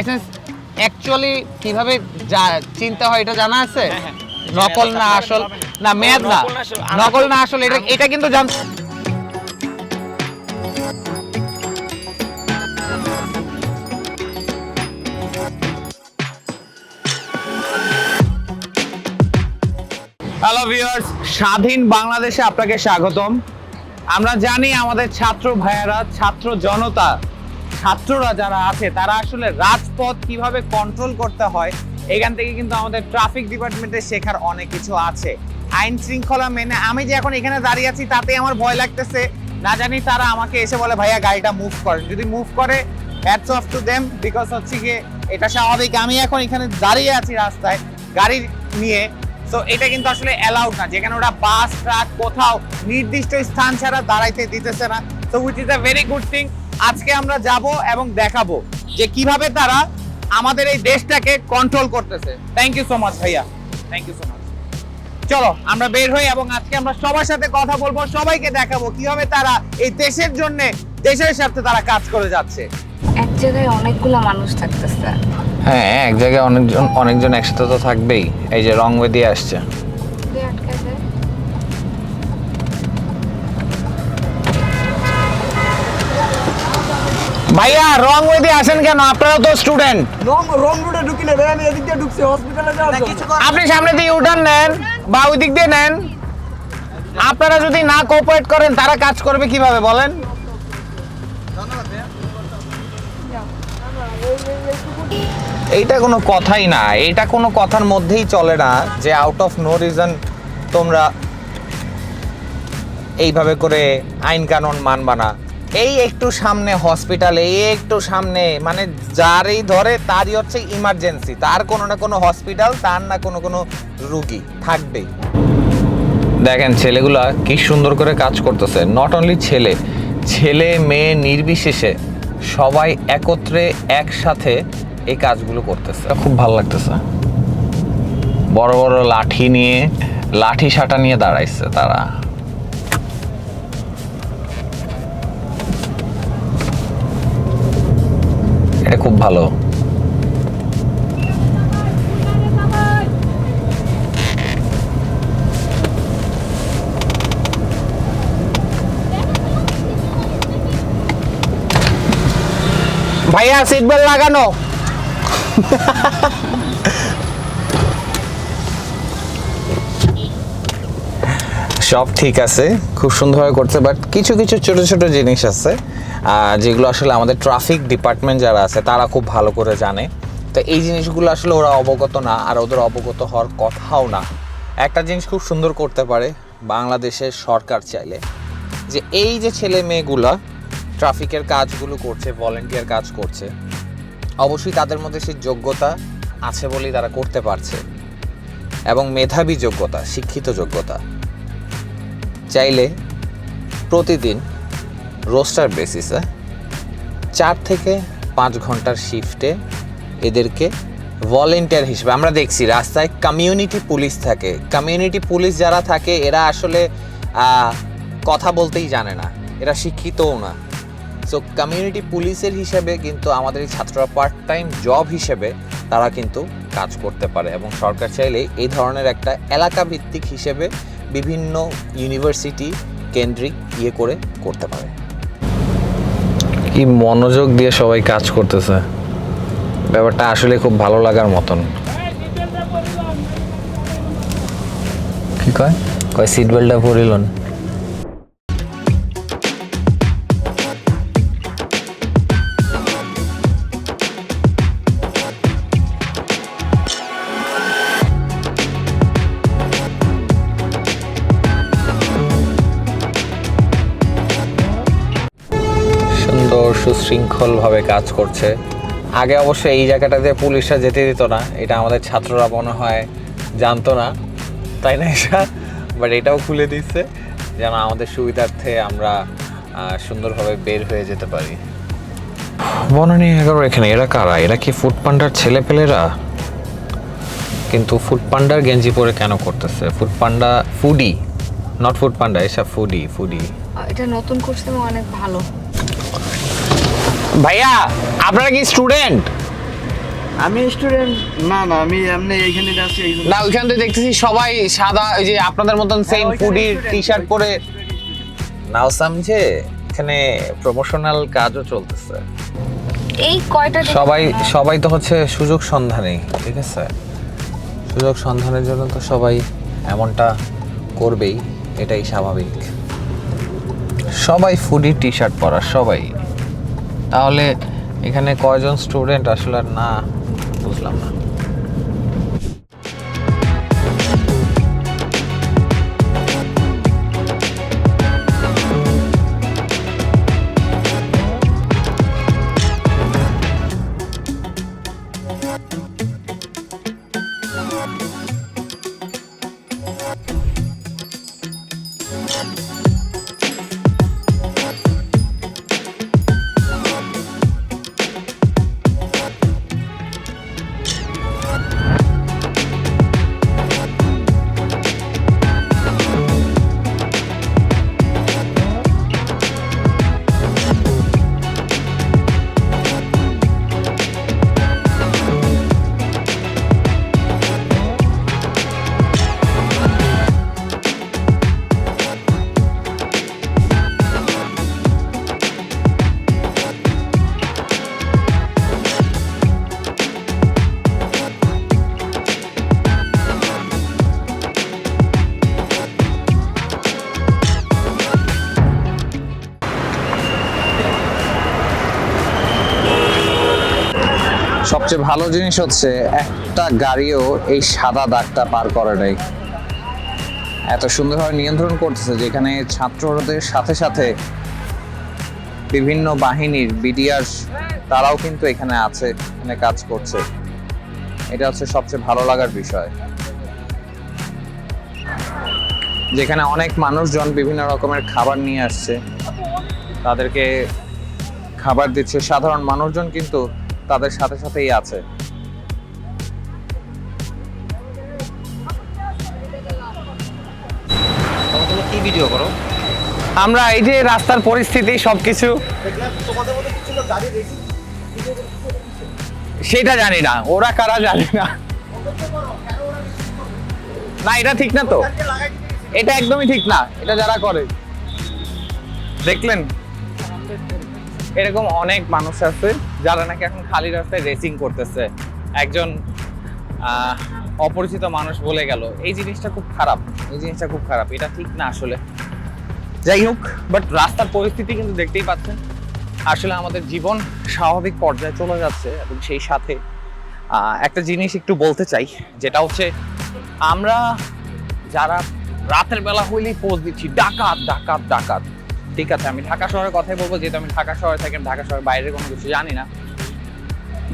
Licence actually কীভাবে যা- চিনতে হয় এটা জানা আছে? হ্যাঁ, হ্যাঁ। নকল না আসল না মেয়াদ না। নকল না আসল, নকল না আসল এটা এটা কিন্তু জান হ্যালো ভিউয়ার্স স্বাধীন বাংলাদেশে আপনাকে স্বাগতম। আমরা জানি আমাদের ছাত্র ভাইয়েরা ছাত্র জনতা ছাত্ররা যারা আছে, তারা আসলে রাজপথ কীভাবে কন্ট্রোল করতে হয়, এখান থেকে কিন্তু আমাদের ট্রাফিক ডিপার্টমেন্টে শেখার অনেক কিছু আছে। আইন শৃঙ্খলা মেনে আমি যে এখন এখানে দাঁড়িয়ে আছি, তাতে আমার ভয় লাগতেছে। না জানি তারা আমাকে এসে বলে, ভাইয়া, গাড়িটা মুভ করেন যদি মুভ করে hats off to them because হচ্ছে গিয়ে এটা স্বাভাবিক। আমি এখন এখানে দাঁড়িয়ে আছি রাস্তায়, গাড়ি নিয়ে। তো এটা কিন্তু আসলে অ্যালাউড না। যেখানে ওরা বাস ট্রাক কোথাও নির্দিষ্ট স্থান ছাড়া দাঁড়াইতে দিতেছে না। তো which is a very good thing আজকে আমরা যাব এবং দেখাবো যে কীভাবে তারা আমাদের এই দেশটাকে কন্ট্রোল করতেছে। থ্যাংক ইউ সো মাচ ভাইয়া। থ্যাংক ইউ সো মাচ চলো আমরা বের হই এবং আজকে আমরা সবার সাথে কথা বলব সবাইকে দেখাবো কীভাবে তারা এই দেশের জন্য দেশের সাথে তারা কাজ করে যাচ্ছে। এক জায়গায় অনেকগুলো মানুষ থাকতেছে। হ্যাঁ এক জায়গায় অনেকজন অনেকজন একসাথে তো থাকবেই। এই যে রং ওয়ে দিয়ে আসছে। ভাইয়া রং দিয়ে আসেন কেন? আপনারা তো স্টুডেন্ট রং রং রুটে ঢুকি না ভাই আমি এদিক দিয়ে ঢুকছি হসপিটালে যাওয়ার জন্য। আপনি সামনে দিয়ে উঠান নেন বা ওই দিক দিয়ে নেন। আপনারা যদি না কোঅপারেট করেন তারা কাজ করবে কীভাবে বলেন? এইটা কোনো কথাই না। এটা কোনো কথার মধ্যেই চলে না যে আউট অফ নো রিজন তোমরা এইভাবে করে আইন কানুন মানবা না। এই একটু সামনে হসপিটাল এই একটু সামনে মানে যারই ধরে তারই হচ্ছে ইমার্জেন্সি তার কোনো না কোনো হসপিটাল তার না কোনো কোনো রুগী থাকবেই। দেখেন, ছেলেগুলা কি সুন্দর করে কাজ করতেছে। নট অনলি ছেলে ছেলে, মেয়ে নির্বিশেষে সবাই একত্রে একসাথে এই কাজগুলো করতেছে। খুব ভালো লাগতেছে। বড় বড় লাঠি নিয়ে, লাঠি সাটা নিয়ে দাঁড়াইছে তারা। ভালো। ভাইয়া সিট বেল্ট লাগানো। সব ঠিক আছে খুব সুন্দরভাবে করছে বাট কিছু কিছু ছোট ছোট জিনিস আছে। যেগুলো আসলে আমাদের ট্রাফিক ডিপার্টমেন্ট যারা আছে, তারা খুব ভালো করে জানে। তো এই জিনিসগুলো আসলে ওরা অবগত না, আর ওদের অবগত হওয়ার কথাও না। একটা জিনিস খুব সুন্দর করতে পারে বাংলাদেশের সরকার চাইলে, যে এই যে ছেলে মেয়েগুলা ট্রাফিকের কাজগুলো করছে ভলেন্টিয়ার কাজ করছে, অবশ্যই তাদের মধ্যে সেই যোগ্যতা আছে বলেই তারা করতে পারছে। এবং মেধাবী যোগ্যতা, শিক্ষিত যোগ্যতা, চাইলে প্রতিদিন রোস্টার বেসিসে চার থেকে পাঁচ ঘণ্টার শিফটে এদেরকে ভলেন্টিয়ার হিসেবে আমরা দেখছি, রাস্তায় কমিউনিটি পুলিশ থাকে। কমিউনিটি পুলিশ যারা থাকে, এরা আসলে কথা বলতেই জানে না। এরা শিক্ষিতও না। সো কমিউনিটি পুলিশের হিসেবে কিন্তু আমাদের এই ছাত্ররা পার্ট টাইম জব হিসেবে তারা কিন্তু কাজ করতে পারে এবং সরকার চাইলে এই ধরনের একটা এলাকা ভিত্তিক হিসেবে বিভিন্ন ইউনিভার্সিটি কেন্দ্রিক ইয়ে করে করতে পারে। কি মনোযোগ দিয়ে সবাই কাজ করতেছে? ব্যাপারটা আসলে খুব ভালো লাগার মতন। কি কয়? কয় সিট বেল্টটা পরিলন সুশৃঙ্খলভাবে কাজ করছে। আগে অবশ্য এই জায়গাটাতে পুলিশরা যেতে দিত না, এটা আমাদের ছাত্ররা মনে হয় জানতো না, তাই না এটা বাট এটাও খুলে দিচ্ছে, যেন আমাদের সুবিধার্থে আমরা সুন্দরভাবে বের হয়ে যেতে পারি। বনানি এগারো এখানে, এরা কারা? এরা কি ফুড পান্ডার ছেলে পেলেরা কিন্তু ফুড পান্ডার গেঞ্জি পরে কেন করতেছে? Foodpanda foodie not Foodpanda এসব ফুডি। ফুডি এটা নতুন করছে অনেক ভালো। ভাইয়া আপনারা কি স্টুডেন্ট আমি স্টুডেন্ট না না আমি এমনি এইখানে আছি না ওইখান থেকে দেখতেছি সবাই সাদা ওই যে আপনাদের মতন সেম ফুডির টি শার্ট পরে। নাও সামঝে এখানে প্রমোশনাল কাজও চলতেছে। এই কয়টা সবাই সবাই তো হচ্ছে সুযোগ সন্ধানী ঠিক আছে? সুযোগ সন্ধানের জন্য তো সবাই এমনটা করবেই এটাই স্বাভাবিক। সবাই ফুডি টি শার্ট পরা সবাই। তাহলে এখানে কয়জন স্টুডেন্ট আসলে না বুঝলাম না। সবচেয়ে ভালো জিনিস হচ্ছে একটা গাড়িও এই সাদা দাগটা পার করে নাই। এত সুন্দরভাবে নিয়ন্ত্রণ করতেছে যেখানে ছাত্রদের সাথে সাথে বিভিন্ন বাহিনীর বিডিআর তারাও কিন্তু এখানে আছে, এখানে কাজ করছে। এটা হচ্ছে সবচেয়ে ভালো লাগার বিষয়। যেখানে অনেক মানুষজন বিভিন্ন রকমের খাবার নিয়ে আসছে। তাদেরকে খাবার দিচ্ছে। সাধারণ মানুষজন কিন্তু তাদের সাথে সাথেই আছে। কি ভিডিও করো? আমরা এই যে রাস্তার পরিস্থিতি সবকিছু। সেটা জানি না। ওরা কারা জানি না। না এটা ঠিক না তো। এটা একদমই ঠিক না। এটা যারা করে। দেখলেন? এরকম অনেক মানুষ আছে যারা নাকি এখন খালি রাস্তায় রেসিং করতেছে। একজন অপরিচিত মানুষ বলে গেল, এই জিনিসটা খুব খারাপ, এই জিনিসটা খুব খারাপ, এটা ঠিক না আসলে। যাই হোক বাট রাস্তার পরিস্থিতি কিন্তু দেখতেই পাচ্ছেন। আসলে আমাদের জীবন স্বাভাবিক পর্যায়ে চলে যাচ্ছে এবং সেই সাথে একটা জিনিস একটু বলতে চাই, যেটা হচ্ছে আমরা যারা রাতের বেলা হইলেই পোজ দিচ্ছি, ডাকাত ডাকাত ডাকাত। ঠিক আছে, আমি ঢাকা শহরের কথাই বলব, যেহেতু আমি ঢাকা শহরে থাকি ঢাকা শহরের বাইরে কোনো কিছু জানি না।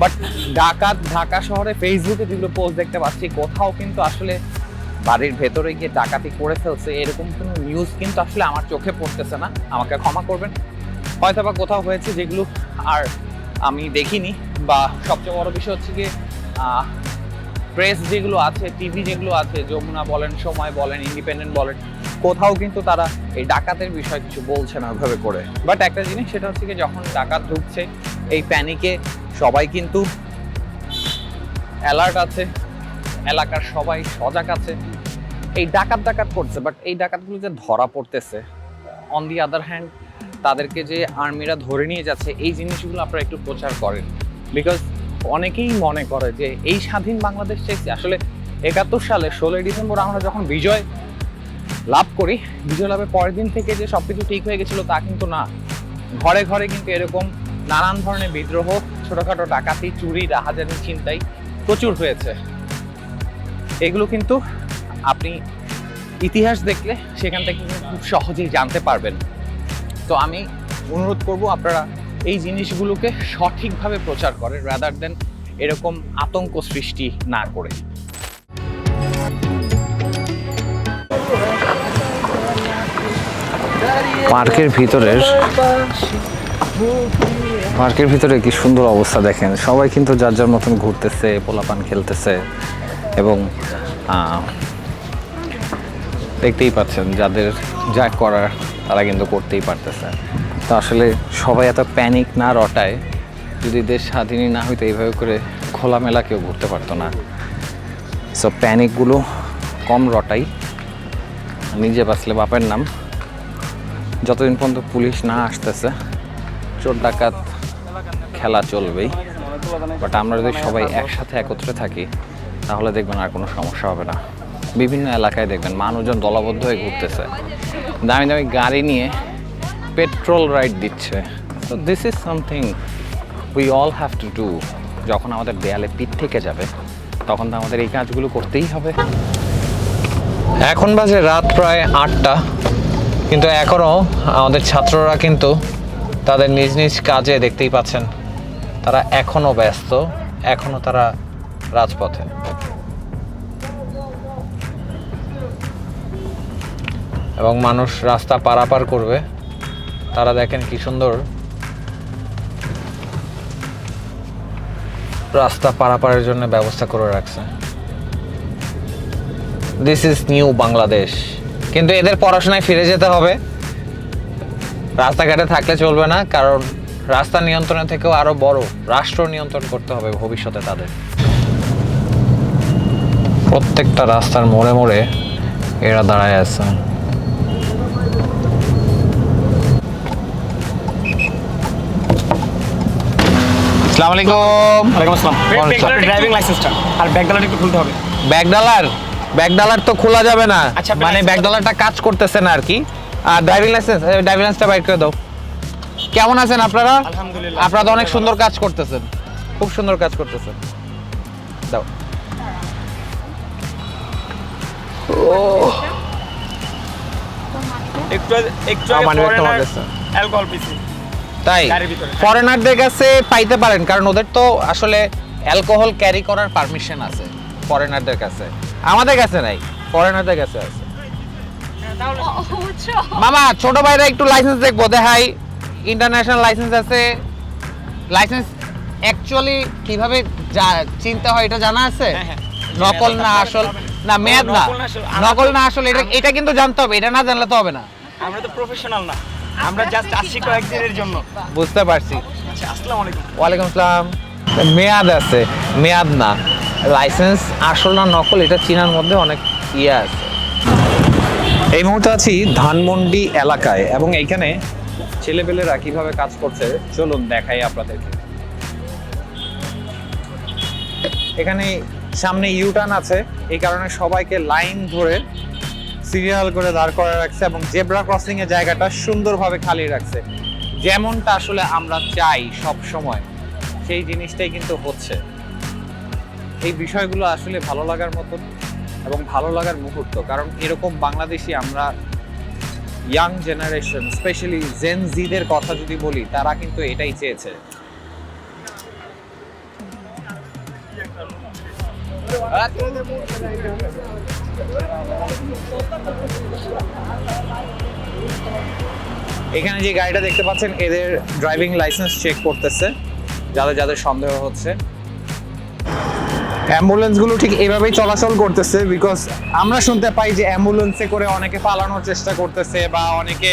বাট ঢাকা ঢাকা শহরে ফেসবুকে যেগুলো পোস্ট দেখতে পাচ্ছি, কোথাও কিন্তু আসলে বাড়ির ভেতরে গিয়ে ডাকাতি করে ফেলছে, এরকম কোনো নিউজ কিন্তু আসলে আমার চোখে পড়তেছে না। আমাকে ক্ষমা করবেন। হয়তো বা কোথাও হয়েছে যেগুলো আর আমি দেখিনি, বা সবচেয়ে বড় বিষয় হচ্ছে গিয়ে প্রেস যেগুলো আছে টিভি যেগুলো আছে, যমুনা বলেন, সময় বলেন ইন্ডিপেন্ডেন্ট বলেন, কোথাও কিন্তু তারা এই ডাকাতের বিষয়ে কিছু বলছে না ওইভাবে করে। বাট একটা জিনিস সেটা হচ্ছে যখন ডাকাত ঢুকছে, এই প্যানিকে সবাই কিন্তু অ্যালার্ট আছে, এলাকার সবাই সজাগ আছে। এই ডাকাত ডাকাত করছে বাট এই ডাকাতগুলো যে ধরা পড়তেছে অন দি আদার হ্যান্ড তাদেরকে যে আর্মিরা ধরে নিয়ে যাচ্ছে, এই জিনিসগুলো আপনারা একটু প্রচার করেন। বিকজ অনেকেই মনে করে যে এই স্বাধীন বাংলাদেশ চাইছে আসলে একাত্তর সালে ষোলোই ডিসেম্বর আমরা যখন বিজয় লাভ করি, বিজয় লাভের পরের দিন থেকে যে সবকিছু ঠিক হয়ে গেছিল তা কিন্তু না। ঘরে ঘরে কিন্তু এরকম নানান ধরনের বিদ্রোহ, ছোটোখাটো ডাকাতি, চুরি, রাহাজানি চিন্তাই প্রচুর হয়েছে। এগুলো কিন্তু আপনি ইতিহাস দেখলে সেখান থেকে খুব সহজেই জানতে পারবেন। তো আমি অনুরোধ করব আপনারা এই জিনিসগুলোকে সঠিকভাবে প্রচার করে রাদার দেন এরকম আতঙ্ক সৃষ্টি না করে। পার্কের ভিতরের পার্কের ভিতরে কি সুন্দর অবস্থা দেখেন। সবাই কিন্তু যার যার মতন ঘুরতেছে, পোলাপান খেলতেছে এবং দেখতেই পাচ্ছেন যাদের যা করার তারা কিন্তু করতেই পারতেছে। তো আসলে সবাই এত প্যানিক না রটায়, যদি দেশ স্বাধীনই না হইতো এইভাবে করে খোলামেলা কেউ ঘুরতে পারতো না। সো প্যানিকগুলো কম রটাই। নিজে বাঁচলে বাপের নাম। যতদিন পর্যন্ত পুলিশ না আসতেছে, চোর ডাকাত খেলা চলবেই। বাট আমরা যদি সবাই একসাথে একত্রে থাকি, তাহলে দেখবেন আর কোনো সমস্যা হবে না। বিভিন্ন এলাকায় দেখবেন মানুষজন দলবদ্ধ হয়ে ঘুরতেছে। দামি দামি গাড়ি নিয়ে পেট্রোল রাইড দিচ্ছে। তো this is something we all have to do যখন আমাদের দেয়ালে পিঠ থেকে যাবে, তখন তো আমাদের এই কাজগুলো করতেই হবে। এখন বাজে রাত প্রায় আটটা, কিন্তু এখনও আমাদের ছাত্ররা কিন্তু তাদের নিজ নিজ কাজে দেখতেই পাচ্ছেন। তারা এখনও ব্যস্ত এখনও তারা রাজপথে। এবং মানুষ রাস্তা পারাপার করবে। তারা দেখেন কি সুন্দর। রাস্তা পারাপারের জন্য ব্যবস্থা করে রাখছে। দিস ইজ নিউ বাংলাদেশ কিন্তু এদের পড়াশোনায় ফিরে যেতে হবে। রাস্তাঘাটে থাকলে চলবে না, কারণ রাস্তা নিয়ন্ত্রণের থেকেও আরও বড় রাষ্ট্র নিয়ন্ত্রণ করতে হবে ভবিষ্যতে তাদের। প্রত্যেকটা রাস্তার মোড়ে মোড়ে এরা দাঁড়ায় আছে। আসসালামু আলাইকুম। ওয়ালাইকুম আসসালাম। ড্রাইভিং লাইসেন্সটা আর ব্যাগ ডালাটা একটু খুলতে হবে? ব্যাগ ডালার ব্যাগ ডালার তো খোলা যাবে না। আচ্ছা, মানে ব্যাগ ডালারটা কাজ করতেছে না আর কি। আর ড্রাইভিং লাইসেন্স ড্রাইভিং লাইসেন্সটা বাইর করে দাও। কেমন আছেন আপনারা? আলহামদুলিল্লাহ। আপনারা তো অনেক সুন্দর কাজ করতেছেন। খুব সুন্দর কাজ করতেছেন। দাও। একটু একটু কাছে। অ্যালকোহল পিসি তাই? ফরেনারদের কাছে পাইতে পারেন কারণ ওদের তো আসলে অ্যালকোহল ক্যারি করার পারমিশন আছে ফরেনারদের কাছে। আমাদের কাছে নাই ফরেনারদের কাছে আছে। মামা ছোট ভাইরা একটু লাইসেন্স দেখব দেখাই। ইন্টারন্যাশনাল লাইসেন্স আছে। লাইসেন্স অ্যাকচুয়ালি কীভাবে যা- চিনতে হয় এটা জানা আছে? হ্যাঁ, হ্যাঁ। নকল না আসল না মেয়াদ না। নকল না আসল। নকল না আসল এটা এটা কিন্তু জানতে হবে এটা না জানলে তো হবে না। আমরা তো প্রফেশনাল না। আমরা জাস্ট আসছি কয়েকদিনের জন্য। বুঝতে পারছি। আচ্ছা আসসালামু আলাইকুম। ওয়ালাইকুম আসসালাম মেয়াদ আছে। মেয়াদ না। লাইসেন্স আসল না নকল এটা চিনার মধ্যে অনেক ইয়ে আছে। এই মুহূর্তে আছি ধানমন্ডি এলাকায় এবং এইখানে ছেলেপেলেরা কীভাবে কাজ করছে চলুন দেখাই আপনাদেরকে। এখানে সামনে ইউটার্ন আছে। এই কারণে সবাইকে লাইন ধরে সিরিয়াল করে দাঁড় করে রাখছে এবং জেব্রা ক্রসিং এর জায়গাটা সুন্দরভাবে খালি রাখছে। যেমনটা আসলে আমরা চাই সব সময় সেই জিনিসটাই কিন্তু হচ্ছে। এই বিষয়গুলো আসলে ভালো লাগার মতন এবং ভালো লাগার মুহূর্ত, কারণ এরকম বাংলাদেশি আমরা ইয়াং জেনারেশন স্পেশালি জেন জিদের কথা যদি বলি, তারা কিন্তু এটাই চেয়েছে। এখানে যে গাড়িটা দেখতে পাচ্ছেন, এদের ড্রাইভিং লাইসেন্স চেক করতেছে, যাদের যাদের সন্দেহ হচ্ছে। অ্যাম্বুলেন্সগুলো ঠিক এভাবেই চলাচল করতেছে বিকজ আমরা শুনতে পাই যে অ্যাম্বুলেন্সে করে অনেকে পালানোর চেষ্টা করতেছে বা অনেকে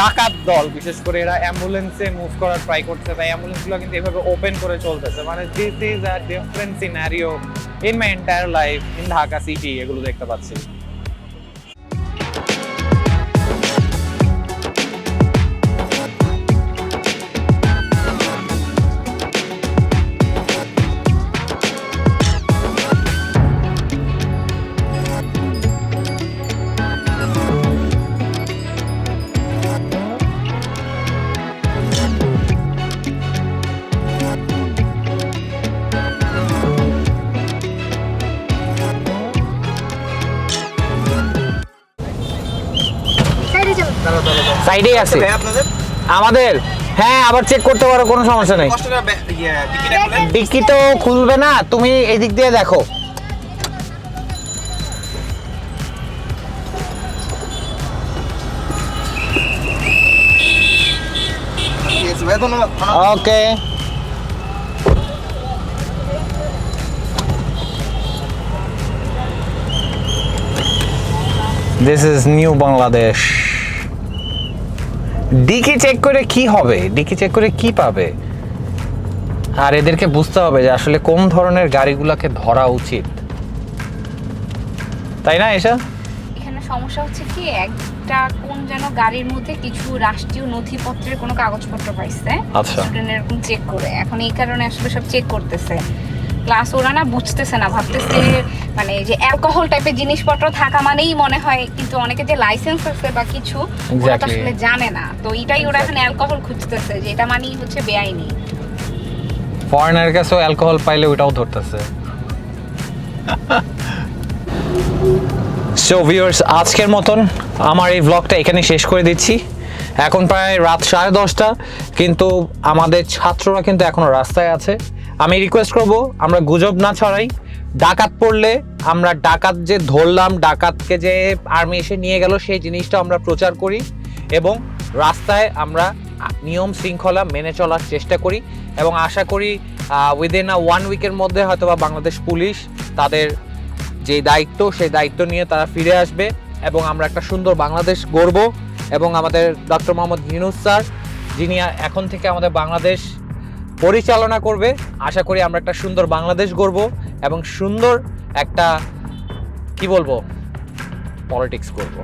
ডাকাত দল, বিশেষ করে এরা অ্যাম্বুলেন্সে মুভ করার ট্রাই করছে, তাই অ্যাম্বুলেন্সগুলো কিন্তু এভাবে ওপেন করে চলতেছে। মানে this is a different scenario in my entire life in Dhaka city এগুলো দেখতে পাচ্ছি। সাইডেই আছে। আমাদের? হ্যাঁ আবার চেক করতে পারো কোনো সমস্যা নেই। ব্যাগ- ইয়ে। ডিক্কি তো খুলবে না তুমি এদিক দিয়ে দেখো। Okay this is new Bangladesh dicky check করে কি হবে? ডিকি চেক করে কি পাবে? আর এদেরকে বুঝতে হবে যে আসলে কোন ধরনের গাড়িগুলোকে ধরা উচিত। তাই না এসা? এখানে সমস্যা হচ্ছে কি একটা কোন যেন গাড়ির মধ্যে কিছু রাষ্ট্রীয় নথিপত্রের কোনো কাগজপত্র পাইছে। আচ্ছা। এরকম চেক করে। এখন এই কারণে আসলে সব চেক করতেছে। ক্লাস ওরা না বুঝতেছে না ভাবতেছে মানে যে অ্যালকোহল টাইপের জিনিসপত্র থাকা মানেই মনে হয় কিন্তু অনেকে যে লাইসেন্স আছে বা কিছু ওরা তো আসলে জানে না। তো এটাই ওরা এখন অ্যালকোহল খুঁজতেছে যে এটা মানেই হচ্ছে বেআইনি। ফরেনার কাছেও অ্যালকোহল পাইলে ওটাও ধরতেছে। সো ভিউয়ার্স আজকের মতন আমার এই ব্লগটা এখানে শেষ করে দিচ্ছি। এখন প্রায় রাত সাড়ে দশটা কিন্তু আমাদের ছাত্ররা কিন্তু এখনও রাস্তায় আছে। আমি রিকোয়েস্ট করব আমরা গুজব না ছড়াই। ডাকাত পড়লে আমরা ডাকাত যে ধরলাম, ডাকাতকে যে আর্মি এসে নিয়ে গেল, সেই জিনিসটা আমরা প্রচার করি এবং রাস্তায় আমরা নিয়ম শৃঙ্খলা মেনে চলার চেষ্টা করি এবং আশা করি উইদিন আ ওয়ান উইকের মধ্যে হয়তো বা বাংলাদেশ পুলিশ তাদের যে দায়িত্ব, সেই দায়িত্ব নিয়ে তারা ফিরে আসবে এবং আমরা একটা সুন্দর বাংলাদেশ গড়ব এবং আমাদের ডক্টর মোহাম্মদ ইউনুস স্যার, যিনি এখন থেকে আমাদের বাংলাদেশ পরিচালনা করবে, আশা করি আমরা একটা সুন্দর বাংলাদেশ গড়ব এবং সুন্দর একটা কি বলব পলিটিক্স করব।